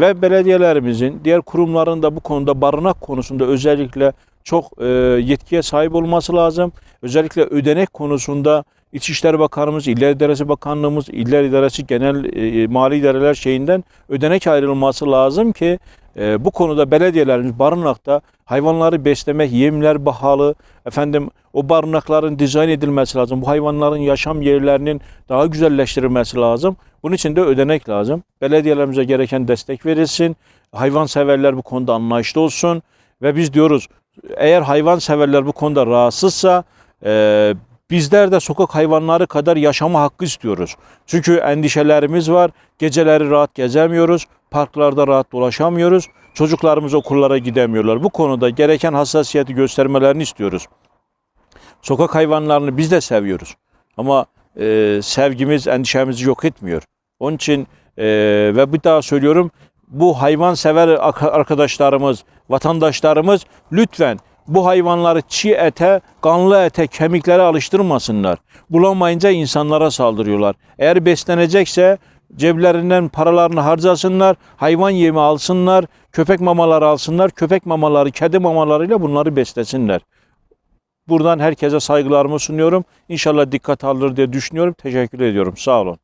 ve belediyelerimizin diğer kurumların da bu konuda barınak konusunda özellikle çok e, yetkiye sahip olması lazım. Özellikle ödenek konusunda İçişleri Bakanımız, İller İdaresi Bakanlığımız, İller İdaresi Genel e, Mali İdareler şeyinden ödenek ayrılması lazım ki e, bu konuda belediyelerimiz barınakta hayvanları beslemek, yemler pahalı, efendim o barınakların dizayn edilmesi lazım. Bu hayvanların yaşam yerlerinin daha güzelleştirilmesi lazım. Bunun için de ödenek lazım. Belediyelerimize gereken destek verilsin. Hayvanseverler bu konuda anlayışlı olsun. Ve biz diyoruz eğer hayvanseverler bu konuda rahatsızsa e, bizler de sokak hayvanları kadar yaşama hakkı istiyoruz. Çünkü endişelerimiz var. Geceleri rahat gezemiyoruz. Parklarda rahat dolaşamıyoruz. Çocuklarımız okullara gidemiyorlar. Bu konuda gereken hassasiyeti göstermelerini istiyoruz. Sokak hayvanlarını biz de seviyoruz. Ama e, sevgimiz endişemizi yok etmiyor. Onun için e, ve bir daha söylüyorum bu hayvan sever arkadaşlarımız, vatandaşlarımız lütfen bu hayvanları çiğ ete, kanlı ete, kemiklere alıştırmasınlar. Bulamayınca insanlara saldırıyorlar. Eğer beslenecekse ceblerinden paralarını harcasınlar, hayvan yemi alsınlar, köpek mamaları alsınlar, köpek mamaları, kedi mamalarıyla bunları beslesinler. Buradan herkese saygılarımı sunuyorum. İnşallah dikkat alır diye düşünüyorum. Teşekkür ediyorum. Sağ olun.